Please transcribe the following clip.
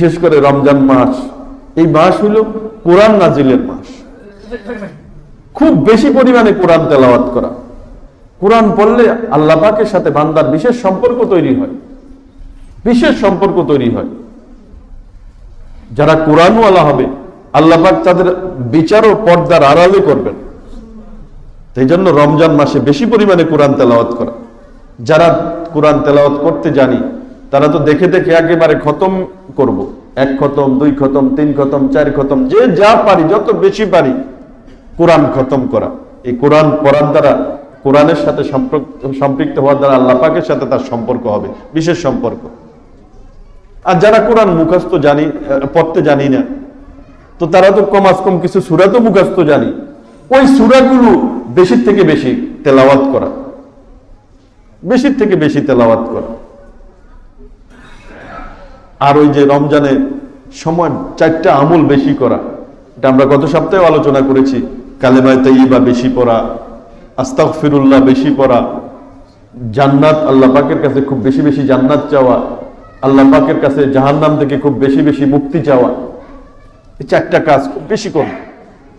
বিশেষ করে রমজান মাস, এই মাস হলো কোরআন নাজিলের মাস। খুব বেশি পরিমাণে কোরআন তেলাওয়াত করা। কোরআন পড়লে আল্লাহ পাকের সাথে বান্দার বিশেষ সম্পর্ক তৈরি হয়। বিশেষ সম্পর্ক তৈরি হয়। যারা কোরআনওয়ালা হবে, আল্লাহ পাক তাদের বিচার ও পর্দার আড়ালে করবেন। সেই জন্য রমজান মাসে বেশি পরিমাণে কোরআন তেলাওয়াত করা। যারা কোরআন তেলাওয়াত করতে জানি তারা তো দেখে দেখে একেবারে খতম করব। এক খতম, দুই খতম, তিন খতম, চার খতম, যে যা পারি, যত বেশি পারি, কোরআন খতম করা। এই কোরআন পড়ার দ্বারা, কোরআনের সাথে সম্পৃক্ত হওয়ার দ্বারা আল্লাহ পাকের সাথে তার সম্পর্ক হবে, বিশেষ সম্পর্ক। আর যারা কোরআন মুখস্থ জানি, পড়তে জানি না, তো তারা তো কমাস কম কিছু সুরা তো মুখস্থ জানি। ওই সুরাগুলো বেশির থেকে বেশি তেলাওয়াত করা। বেশির থেকে বেশি তেলাওয়াত করা। আর ওই যে রমজানের সময় চারটা আমল বেশি করা, এটা আমরা গত সপ্তাহে আলোচনা করেছি, কালেমায় তাইবা বেশি পড়া আস্তাক ফিরুল্লাহ বেশি পড়া, জান্নাত আল্লাহ পাকের কাছে খুব বেশি বেশি জান্নাত চাওয়া, আল্লাহ পাকের কাছে জাহান্নাম থেকে খুব বেশি বেশি মুক্তি চাওয়া, এই চারটা কাজ খুব বেশি করবে